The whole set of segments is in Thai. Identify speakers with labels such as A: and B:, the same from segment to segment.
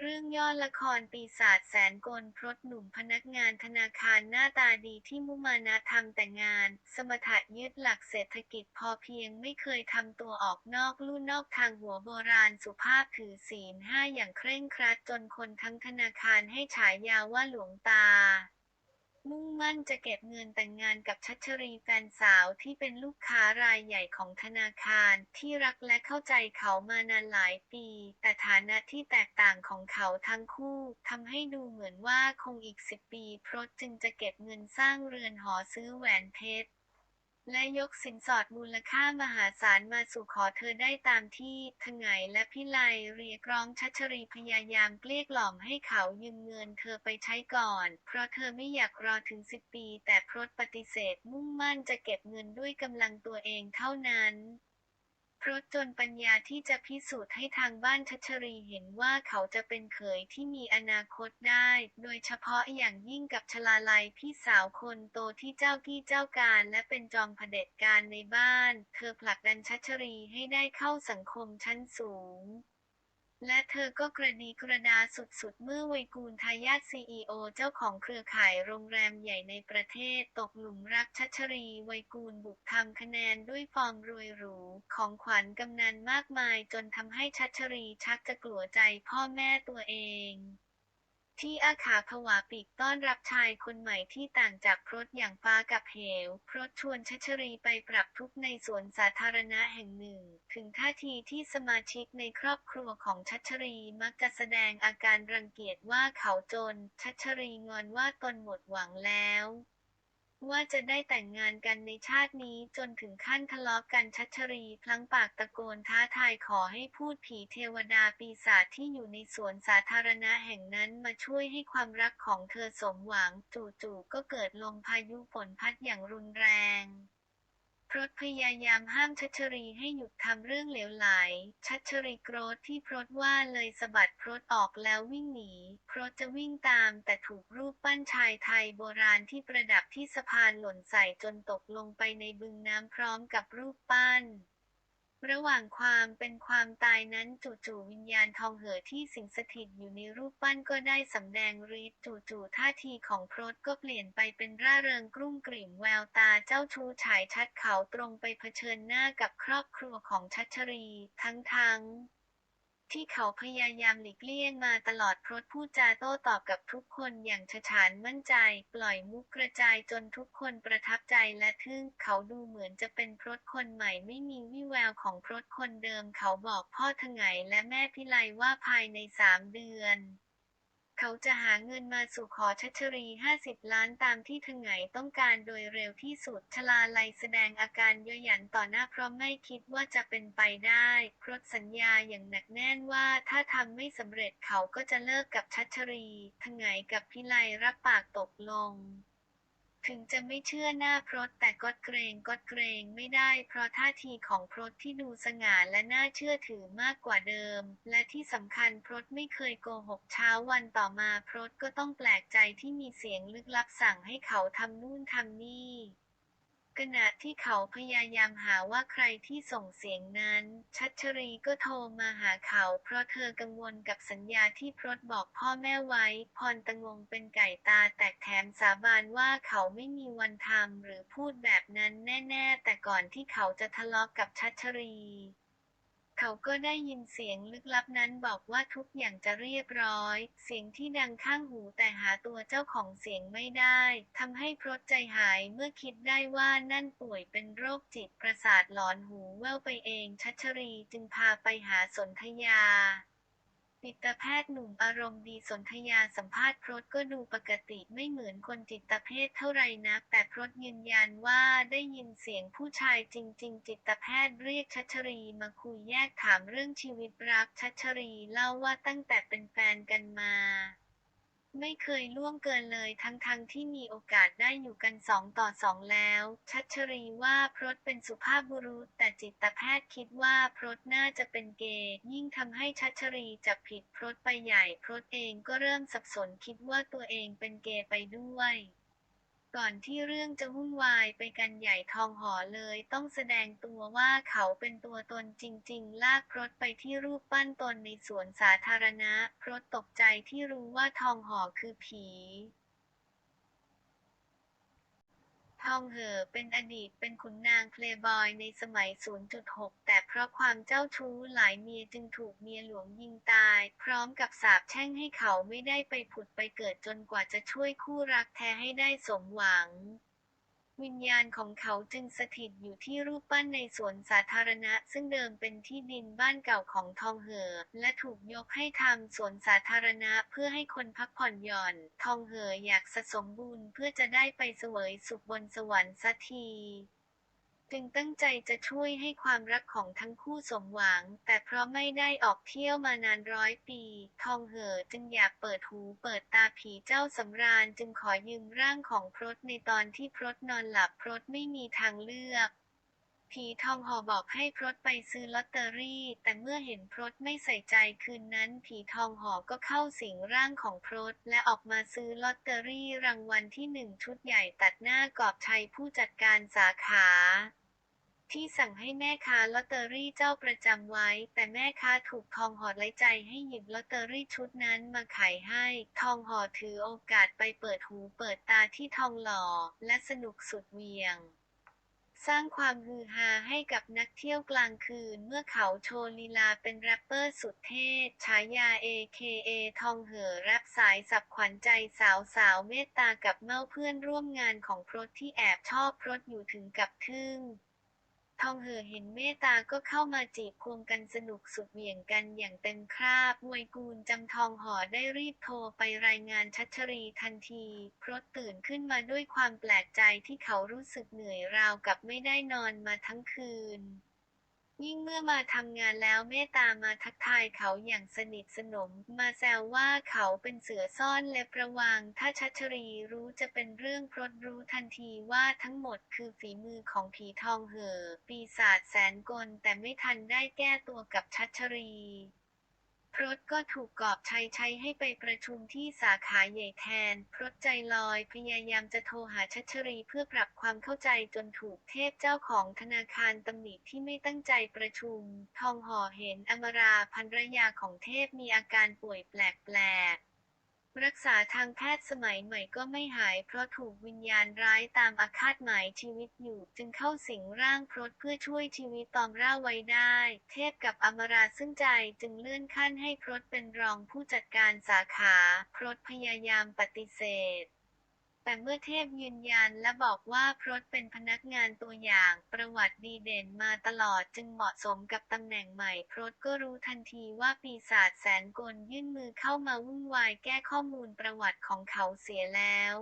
A: เรื่องย่อละครปีศาจแสนกลพรตหนุ่มพนักงานธนาคารหน้าตาดีที่มุมานะทำแต่งาน สมถะยึดหลักเศรษฐกิจพอเพียงไม่เคยทำตัวออกนอกลู่นอกทางหัวโบราณสุภาพถือศีลห้าอย่างเคร่งครัดจนคนทั้งธนาคารให้ฉายาว่าหลวงตา มุ่งมั่นจะเก็บเงินแต่งงานกับชัชรีแฟนสาวที่เป็นลูกค้ารายใหญ่ของธนาคาร ที่รักและเข้าใจเขามานานหลายปี แต่ฐานะที่แตกต่างของเขาทั้งคู่ทำให้ดูเหมือนว่าคงอีกสิบปีพรตจึงจะเก็บเงินสร้างเรือนหอซื้อแหวนเพชร และยกสินสอดมูลค่ามหาศาลมาสู่ขอเธอได้ตามที่ทงไงและพิไลเรียกร้องชัชรีพยายามเกลี้ยกล่อมให้เขายืมเงินเธอไปใช้ก่อน เพราะเธอไม่อยากรอถึงสิบปี แต่พรตปฏิเสธมุ่งมั่นจะเก็บเงินด้วยกำลังตัวเองเท่านั้น พรตจนปัญญาที่จะพิสูจน์ให้ทางบ้านชัชรีเห็นว่าเขาจะเป็นเขยที่มีอนาคตได้ โดยเฉพาะอย่างยิ่งกับชลาลัยพี่สาวคนโตที่เจ้ากี้เจ้าการและเป็นจอมเผด็จการในบ้าน เธอผลักดันชัชรีให้ได้เข้าสังคมชั้นสูง และเธอก็กระดีกระดาสุดๆ เมื่อไวยกูลทายาทซีอีโอเจ้าของเครือข่ายโรงแรมใหญ่ในประเทศตกหลุมรักชัชรีไวยกูลบุกทำคะแนนด้วยฟอร์มรวยหรู ของขวัญกำนันมากมายจนทำให้ชัชรีชักจะกลัวใจพ่อแม่ตัวเอง ที่อาขาผวาปีกต้อนรับชายคนใหม่ที่ต่างจากพรตอย่างฟ้ากับเหว พรตชวนชัชรีไปปรับทุกในสวนสาธารณะแห่งหนึ่ง ถึงท่าทีที่สมาชิกในครอบครัวของชัชรีมักจะแสดงอาการรังเกียจว่าเขาจน ชัชรีงอนว่าตนหมดหวังแล้ว ว่าจะได้แต่งงานกันในชาตินี้จนถึงขั้นทะเลาะกันชัชรีพลั้งปากตะโกนท้าทายขอให้พูดผีเทวดาปีศาจที่อยู่ในสวนสาธารณะแห่งนั้นมาช่วยให้ความรักของเธอสมหวัง จู่ๆก็เกิดลมพายุฝนพัดอย่างรุนแรง พรตพยายามห้ามชัชรีให้หยุดทำเรื่องเหลวไหล ชัชรีโกรธที่พรตว่าเลยสะบัดพรตออกแล้ววิ่งหนี พรตจะวิ่งตามแต่ถูกรูปปั้นชายไทยโบราณที่ประดับที่สะพานหล่นใส่จนตกลงไปในบึงน้ำพร้อมกับรูปปั้น ระหว่างความเป็นความตายนั้นจู่ๆวิญญาณทองเห่อที่สิงสถิตอยู่ในรูปปั้นก็ได้สำแดงฤทธิ์จู่ๆท่าทีของพรตก็เปลี่ยนไปเป็นร่าเริงกรุ่มกริ่มแววตาเจ้าชู้ฉายชัดเขาตรงไปเผชิญหน้ากับครอบครัวของชัชรี ทั้งๆ ที่เขาพยายามหลีกเลี่ยงมาตลอดพรตพูดจาโต้ตอบกับทุกคนอย่างฉฉานมั่นใจ ปล่อยมุกกระจายจนทุกคนประทับใจและทึ่ง เขาดูเหมือนจะเป็นพรตคนใหม่ไม่มีวี่แววของพรตคนเดิม เขาบอกพ่อทงไงและแม่พิไลว่าภายในสามเดือน เขาจะหาเงินมาสู่ขอชัชรี 50 ล้านตามที่ทงไงต้องการโดยเร็วที่สุด ชลาลัยแสดงอาการเยอะหยันต่อหน้าเพราะไม่คิดว่าจะเป็นไปได้ครดสัญญาอย่างหนักแน่นว่าถ้าทำไม่สำเร็จเขาก็จะเลิกกับชัชรีทงไงกับพิไลรับปากตกลง ถึงจะไม่เชื่อหน้าพรตแต่ก็เกรงก็เกรงไม่ได้ เพราะท่าทีของพรตที่ดูสง่าและน่าเชื่อถือมากกว่าเดิม และที่สำคัญพรตไม่เคยโกหกเช้าวันต่อมาพรตก็ต้องแปลกใจที่มีเสียงลึกลับสั่งให้เขาทำนู่นทำนี่ ขณะที่เขาพยายามหาว่าใครที่ส่งเสียงนั้น ชัชรีก็โทรมาหาเขา เพราะเธอกังวลกับสัญญาที่พรตบอกพ่อแม่ไว้ พรตะงงเป็นไก่ตาแตกแถมสาบานว่าเขาไม่มีวันทำหรือพูดแบบนั้นแน่ ๆ แต่ก่อนที่เขาจะทะเลาะกกับชัชรี เขาก็ได้ยินเสียงลึกลับนั้นบอกว่าทุกอย่างจะเรียบร้อย เสียงที่ดังข้างหูแต่หาตัวเจ้าของเสียงไม่ได้ ทำให้พรตใจหายเมื่อคิดได้ว่านั่นป่วยเป็นโรคจิตประสาทหลอนหูแว่วไปเอง ชัชรีจึงพาไปหาสนธยา จิตแพทย์หนุ่มอารมณ์ดีสนธยาสัมภาษณ์พรตก็ดูปกติไม่เหมือนคนจิตเภทเท่าไรนะแต่พรตยืนยันว่าได้ยินเสียงผู้ชายจริง ๆ จิตแพทย์เรียกชัชรีมาคุยแยกถามเรื่องชีวิตรักชัชรีเล่าว่าตั้งแต่เป็นแฟนกันมา ไม่เคยล่วงเกินเลยทั้งๆทที่มีโอกาสได้อยู่กันสองต่อสองแล้ว ชัชรีว่าพรตเป็นสุภาพบุรุษ แต่จิตแพทย์คิดว่าพรตน่าจะเป็นเกย์ยิ่งทำให้ชัชรีจับผิดพรตไปใหญ่ พรตเองก็เริ่มสับสนคิดว่าตัวเองเป็นเกย์ไปด้วย ก่อนที่เรื่องจะวุ่นวายไปกันใหญ่ทองหอเลยต้องแสดงตัวว่าเขาเป็นตัวตนจริง ๆ ลากรถไปที่รูปปั้นตนในสวนสาธารณะรถตกใจที่รู้ว่าทองหอคือผี ทองเหอเป็นอดีตเป็นขุนนางเพลย์บอยในสมัย 0.6 แต่เพราะความเจ้าชู้หลายเมียจึงถูกเมียหลวงยิงตาย พร้อมกับสาบแช่งให้เขาไม่ได้ไปผุดไปเกิดจนกว่าจะช่วยคู่รักแท้ให้ได้สมหวัง วิญญาณของเขาจึงสถิตอยู่ที่รูปปั้นในสวนสาธารณะ ซึ่งเดิมเป็นที่ดินบ้านเก่าของทองเหอและถูกยกให้ทำสวนสาธารณะเพื่อให้คนพักผ่อนหย่อน ทองเหออยากสะสมบุญเพื่อจะได้ไปเสวยสุขบนสวรรค์สักที จึงตั้งใจจะช่วยให้ความรักของทั้งคู่สมหวัง แต่เพราะไม่ได้ออกเที่ยวมานานร้อยปี ทองเหอจึงอยากเปิดหูเปิดตาผีเจ้าสำราญจึงขอยืมร่างของพรตในตอนที่พรตนอนหลับพรตไม่มีทางเลือกผีทองหอบอกให้พรตไปซื้อลอตเตอรี่ แต่เมื่อเห็นพรตไม่ใส่ใจคืนนั้น ผีทองหอก็เข้าสิงร่างของพรตและออกมาซื้อลอตเตอรี่รางวัลที่หนึ่งชุดใหญ่ตัดหน้ากอบชัยผู้จัดการสาขา ที่สั่งให้แม่ค้าลอตเตอรี่เจ้าประจำไว้ แต่แม่ค้าถูกทองหอไล่ใจให้หยิบลอตเตอรี่ชุดนั้นมาขายให้ ทองหอถือโอกาสไปเปิดหูเปิดตาที่ทองหล่อ และสนุกสุดเวียงสร้างความฮือฮาให้กับนักเที่ยวกลางคืนเมื่อเขาโชว์ลีลาเป็นแรปเปอร์สุดเท่ฉายา AKA ทองเหอแรปสายสับขวัญใจสาวสาวเมตตากับเมาเพื่อนร่วมงานของพรตที่แอบชอบพรตอยู่ถึงกับทึ่ง ทองเหอเห็นเมตตาก็เข้ามาจีบควงกันสนุกสุดเหวี่ยงกันอย่างเต็มคราบ มวยกูลจำทองหอได้รีบโทรไปรายงานชัชรีทันทีพรตตื่นขึ้นมาด้วยความแปลกใจที่เขารู้สึกเหนื่อยราวกับไม่ได้นอนมาทั้งคืน ยิ่งเมื่อมาทำงานแล้วเมตตามาทักทายเขาอย่างสนิทสนม มาแซวว่าเขาเป็นเสือซ่อนและประวัง ถ้าชัชรีรู้จะเป็นเรื่องพรดรู้ทันทีว่าทั้งหมดคือฝีมือของผีทองเหอปีศาจแสนกลแต่ไม่ทันได้แก้ตัวกับชัชรี พรตก็ถูกกอบชัยใช้ให้ไปประชุมที่สาขาใหญ่แทน พรตใจลอยพยายามจะโทรหาชัชรีเพื่อปรับความเข้าใจจนถูกเทพเจ้าของธนาคารตำหนิที่ไม่ตั้งใจประชุม ทองห่อเห็นอมราภรรยาของเทพมีอาการป่วยแปลกๆ รักษาทางแพทย์สมัยใหม่ก็ไม่หายเพราะถูกวิญญาณร้ายตามอาฆาตหมายชีวิตอยู่ จึงเข้าสิงร่างพรตเพื่อช่วยชีวิตตอมร่าไว้ได้ เทพกับอมราซึ่งใจจึงเลื่อนขั้นให้พรตเป็นรองผู้จัดการสาขา พรตพยายามปฏิเสธ แต่เมื่อเทพยืนยันและบอกว่าพรตเป็นพนักงานตัวอย่างประวัติดีเด่นมาตลอดจึงเหมาะสมกับตำแหน่งใหม่พรตก็รู้ทันทีว่าปีศาจแสนกลยื่นมือเข้ามาวุ่นวายแก้ข้อมูลประวัติของเขาเสียแล้ว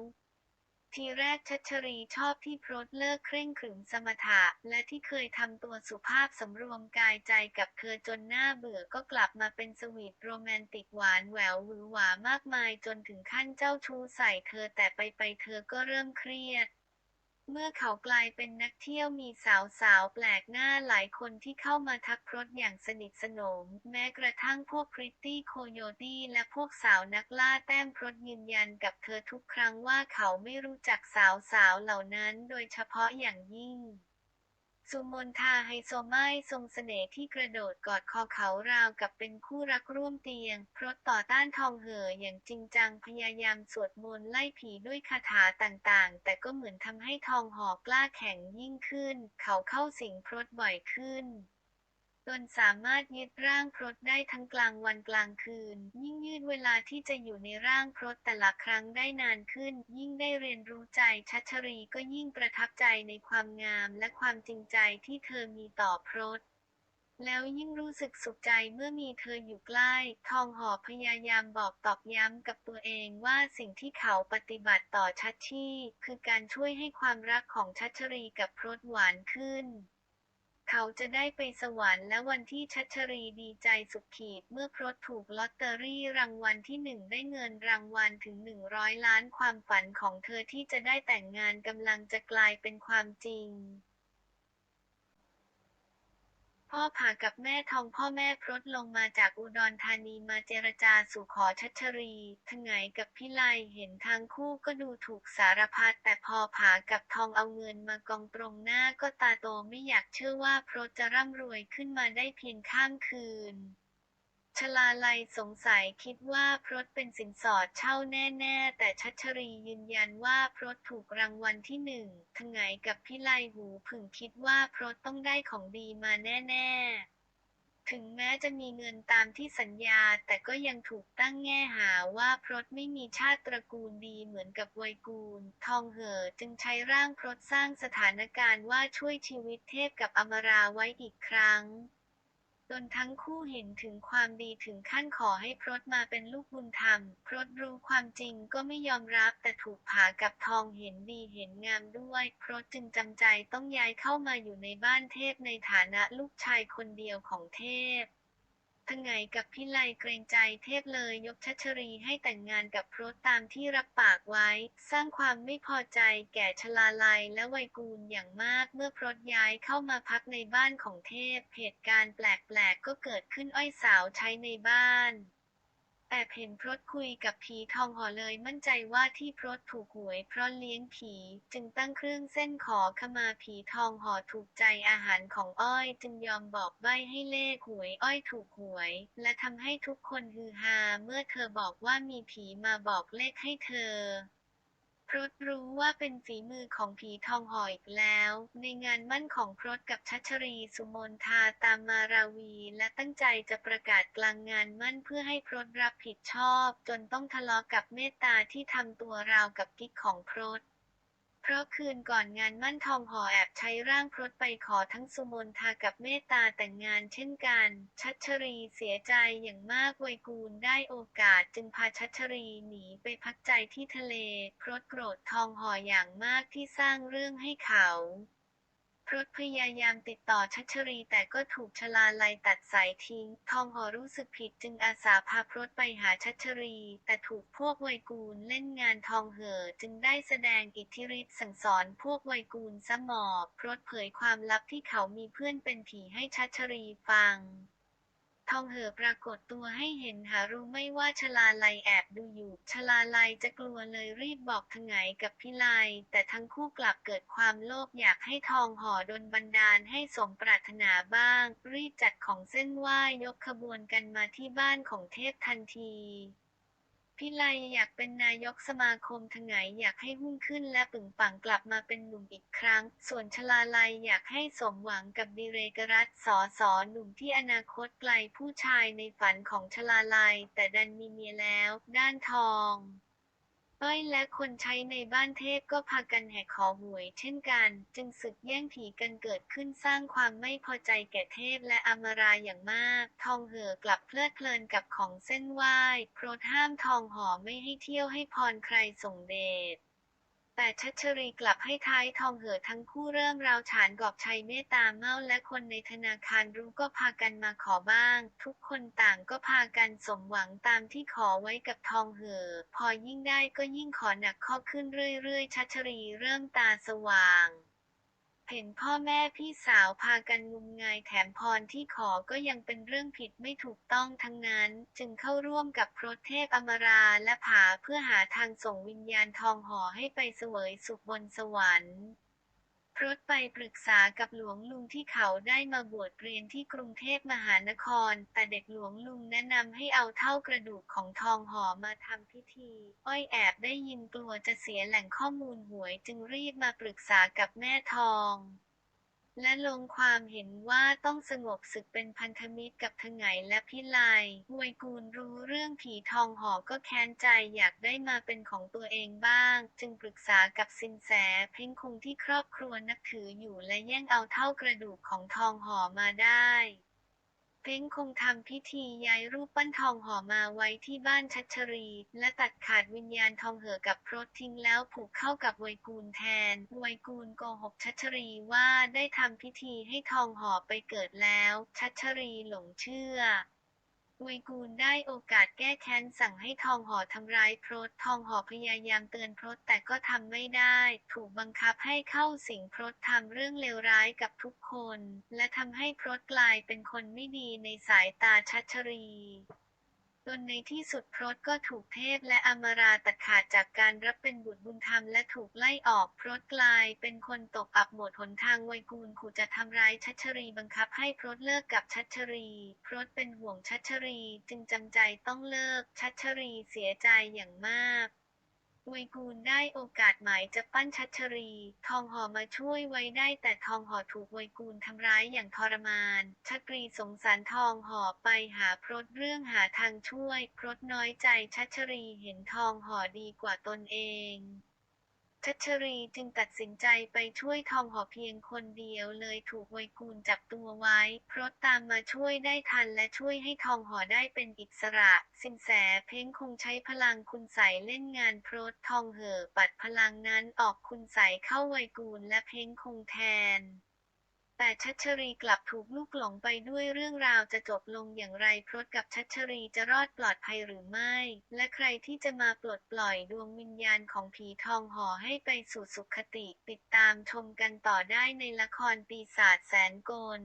A: ทีแรกชัชรีชอบที่พรตเลิกเคร่งขรึมสมถะ และที่เคยทำตัวสุภาพสำรวมกายใจกับเธอจนหน้าเบื่อก็กลับมาเป็นสวีทโรแมนติกหวานแหววหวือหวามากมายจนถึงขั้นเจ้าชู้ใส่เธอแต่ไปไปเธอก็เริ่มเครียด เมื่อเขากลายเป็นนักเที่ยวมีสาวสาวๆ แปลกหน้าหลายคนที่เข้ามาทักพรตอย่างสนิทสนม แม้กระทั่งพวกพริตตี้โคโยตี้และพวกสาวนักล่าแต้มพรตยืนยันกับเธอทุกครั้งว่าเขาไม่รู้จักสาวสาวๆเหล่านั้นโดยเฉพาะอย่างยิ่ง สุมนทาไฮโซไม้ทรงเสน่ห์ที่กระโดดกอดคอเขาราวกับเป็นคู่รักร่วมเตียง พรตต่อต้านทองเหออย่างจริงจังพยายามสวดมนต์ไล่ผีด้วยคาถาต่างๆ แต่ก็เหมือนทำให้ทองหอกล้าแข็งยิ่งขึ้น เขาเข้าสิงพรตบ่อยขึ้น จนสามารถยึดร่างพรตได้ทั้งกลางวันกลางคืน ยิ่งยืดเวลาที่จะอยู่ในร่างพรตแต่ละครั้งได้นานขึ้น ยิ่งได้เรียนรู้ใจชัชรีก็ยิ่งประทับใจในความงามและความจริงใจที่เธอมีต่อพรตแล้วยิ่งรู้สึกสุขใจเมื่อมีเธออยู่ใกล้ ทองหอพยายามบอกตอกย้ำกับตัวเองว่าสิ่งที่เขาปฏิบัติต่อชัชชี่คือการช่วยให้ความรักของชัชรีกับพรตหวานขึ้น เขาจะได้ไปสวรรค์และวันที่ชัชรีดีใจสุดขีด เมื่อพรตถูกลอตเตอรี่รางวัลที่หนึ่งได้เงินรางวัลถึง 100 ล้านความฝันของเธอที่จะได้แต่งงานกำลังจะกลายเป็นความจริง พ่อผากับแม่ทองพ่อแม่พรดลงมาจากอุดรธานีมาเจรจาสู่ขอชัชรีทงายกับพี่ไลเห็นทางคู่ก็ดูถูกสารพัดแต่พอผากับทองเอาเงินมากองตรงหน้าก็ตาโตไม่อยากเชื่อว่าพรดจะร่ำรวยขึ้นมาได้เพียงข้ามคืน ชลาลัยสงสัยคิดว่าพรตเป็นสินสอดเช่าแน่ๆ แต่ชัชรียืนยันว่าพรตถูกรางวัลที่หนึ่งถงายกับพี่ไลหูผึ่งคิดว่าพรตต้องได้ของดีมาแน่ๆถึงแม้จะมีเงินตามที่สัญญาแต่ก็ยังถูกตั้งแง่หาว่าพรตไม่มีชาติตระกูลดีเหมือนกับไวยกูล ทองเห่อจึงใช้ร่างพรตสร้างสถานการณ์ว่าช่วยชีวิตเทพกับอมราไว้อีกครั้ง จนทั้งคู่เห็นถึงความดีถึงขั้นขอให้พรตมาเป็นลูกบุญธรรม พรตรู้ความจริงก็ไม่ยอมรับแต่ถูกผากับทองเห็นดีเห็นงามด้วย พรตจึงจำใจต้องย้ายเข้ามาอยู่ในบ้านเทพในฐานะลูกชายคนเดียวของเทพ ทงายกับพิไลเกรงใจเทพเลยยกชัชรีให้แต่งงานกับพรตตามที่รับปากไว้ สร้างความไม่พอใจแก่ชลาลัยและไวยกูลอย่างมากเมื่อพรตย้ายเข้ามาพักในบ้านของเทพ เหตุการณ์แปลกๆก็เกิดขึ้นอ้อยสาวใช้ในบ้าน แอบเห็นพรตคุยกับผีทองห่อเลยมั่นใจว่าที่พรตถูกหวยเพราะเลี้ยงผี จึงตั้งเครื่องเส้นขอขมาผีทองห่อถูกใจอาหารของอ้อย จึงยอมบอกใบให้เลขหวยอ้อยถูกหวย และทำให้ทุกคนฮือฮาเมื่อเธอบอกว่ามีผีมาบอกเลขให้เธอ พรตรู้ว่าเป็นฝีมือของผีทองห่ออีกแล้ว ในงานมั่นของพรตกับชัชรีสุมนทาตามมาราวี และตั้งใจจะประกาศกลางงานมั่นเพื่อให้พรตรับผิดชอบ จนต้องทะเลาะกับเมตตาที่ทำตัวราวกับกิ๊กของพรต เพราะคืนก่อนงานมั่นทองห่อแอบใช้ร่างพรตไปขอทั้งสุมนทากับเมตตาแต่งงานเช่นกัน ชัชรีเสียใจอย่างมากไวยกูลได้โอกาสจึงพาชัชรีหนีไปพักใจที่ทะเล พรตโกรธทองห่ออย่างมากที่สร้างเรื่องให้เขา พรตพยายามติดต่อชัชรีแต่ก็ถูกชลาลัยตัดสายทิ้ง ทองหอรู้สึกผิดจึงอาสาพาพรตไปหาชัชรี แต่ถูกพวกไวยกูลเล่นงานทองเห่อจึงได้แสดงอิทธิฤทธิ์สั่งสอนพวกไวยกูลสมอบพรตเผยความลับที่เขามีเพื่อนเป็นผีให้ชัชรีฟัง ทองเห่อปรากฏตัวให้เห็นหารู้ไม่ว่าชลาลัยแอบดูอยู่ ชลาลัยจะกลัวเลยรีบบอกทงายกับพิไลแต่ทั้งคู่กลับเกิดความโลภอยากให้ทองห่อดนบันดาลให้สมปรารถนาบ้าง รีบจัดของเส้นไหว้ยกขบวนกันมาที่บ้านของเทพทันที พิไลอยากเป็นนายกสมาคมทงายอยากให้หุ้นขึ้นและปึงปังกลับมาเป็นหนุ่มอีกครั้ง ส่วนชลาลัยอยากให้สมหวังกับดิเรกรัตสอสอหนุ่มที่อนาคตไกลผู้ชายในฝันของชลาลัย แต่ดันมีเมียแล้ว ด้านทอง ป้อยและคนใช้ในบ้านเทพก็พากันแห่ขอหวยเช่นกัน จึงศึกแย่งผีกันเกิดขึ้นสร้างความไม่พอใจแก่เทพและอมราอย่างมาก ทองเห่อกลับเพลิดเพลินกับของเส้นไหว้โปรดห้ามทองห่อไม่ให้เที่ยวให้พรใครส่งเดช แต่ชัชรีกลับให้ท้ายทองเห่อทั้งคู่เริ่มราวฉานกอบชัยเมตตาเมาและคนในธนาคารรู้ก็พากันมาขอบ้าง ทุกคนต่างก็พากันสมหวังตามที่ขอไว้กับทองเห่อ พอยิ่งได้ก็ยิ่งขอหนักข้อขึ้นเรื่อยๆ ชัชรีเริ่มตาสว่าง เห็นพ่อแม่พี่สาวพากันงุมงายแถมพรที่ขอก็ยังเป็นเรื่องผิดไม่ถูกต้องทั้งนั้น จึงเข้าร่วมกับพระเทพอมราและผาเพื่อหาทางส่งวิญญาณทองห่อให้ไปเสวยสุขบนสวรรค์ รถไปปรึกษากับหลวงลุงที่เขาได้มาบวชเรียนที่กรุงเทพมหานคร แต่เด็กหลวงลุงแนะนำให้เอาเท่ากระดูกของทองห่อมาทำพิธี อ้อยแอบได้ยินกลัวจะเสียแหล่งข้อมูลหวยจึงรีบมาปรึกษากับแม่ทอง และลงความเห็นว่าต้องสงบศึกเป็นพันธมิตรกับทงายและพิไลมวยกูลรู้เรื่องผีทองหอก็แค้นใจอยากได้มาเป็นของตัวเองบ้าง จึงปรึกษากับสินแสเพ่งคงที่ครอบครัวนับถืออยู่และแย่งเอาเท่ากระดูกของทองหอมาได้ เพ้งคงทำพิธีย้ายรูปปั้นทองห่อมาไว้ที่บ้านชัชรี และตัดขาดวิญญาณทองเห่อกับพรตทิ้งแล้วผูกเข้ากับไวยกูลแทน ไวยกูลโกหกชัชรีว่าได้ทำพิธีให้ทองห่อไปเกิดแล้ว ชัชรีหลงเชื่อ เวยกูลได้โอกาสแก้แค้นสั่งให้ทองหอทำร้ายพรตทองหอพยายามเตือนพรตแต่ก็ทำไม่ได้ ถูกบังคับให้เข้าสิงพรตทำเรื่องเลวร้ายกับทุกคน และทำให้พรตกลายเป็นคนไม่ดีในสายตาชัชรี นในที่สุดพรตก็ถูกเทพและอมราตัดขาดจากการรับเป็นบุตรบุญธรรมและถูกไล่ออกพรตกลายเป็นคนตกอับหมดหนทางไวยกูลขู่จะทำร้ายชัชรีบังคับให้พรตเลิกกับชัชรี พรตเป็นห่วงชัชรีจึงจำใจต้องเลิกชัชรีเสียใจอย่างมาก วยกูลได้โอกาสหมายจะปั้นชัชรี ทองหอมาช่วยไว้ได้แต่ทองหอถูกวยกูลทำร้ายอย่างทรมาน ชักรีสงสารทองหอไปหาพรตเรื่องหาทางช่วย พรตน้อยใจชัชรีเห็นทองหอดีกว่าตนเอง ชัชรีจึงตัดสินใจไปช่วยทองหอเพียงคนเดียวเลยถูกไวยกูลจับตัวไว้พรตตามมาช่วยได้ทันและช่วยให้ทองหอได้เป็นอิสระ สินแสเพ้งคงใช้พลังคุณใสเล่นงานพรตทองเหอปัดพลังนั้นออกคุณใสเข้าไวยกูลและเพ้งคงแทน แต่ชัชรีกลับถูกลูกหลงไปด้วยเรื่องราวจะจบลงอย่างไรพรตกับชัชรีจะรอดปลอดภัยหรือไม่ และใครที่จะมาปลดปล่อยดวงวิญญาณของผีทองห่อให้ไปสู่สุขติ ติดตามชมกันต่อได้ในละครปีศาจแสนกล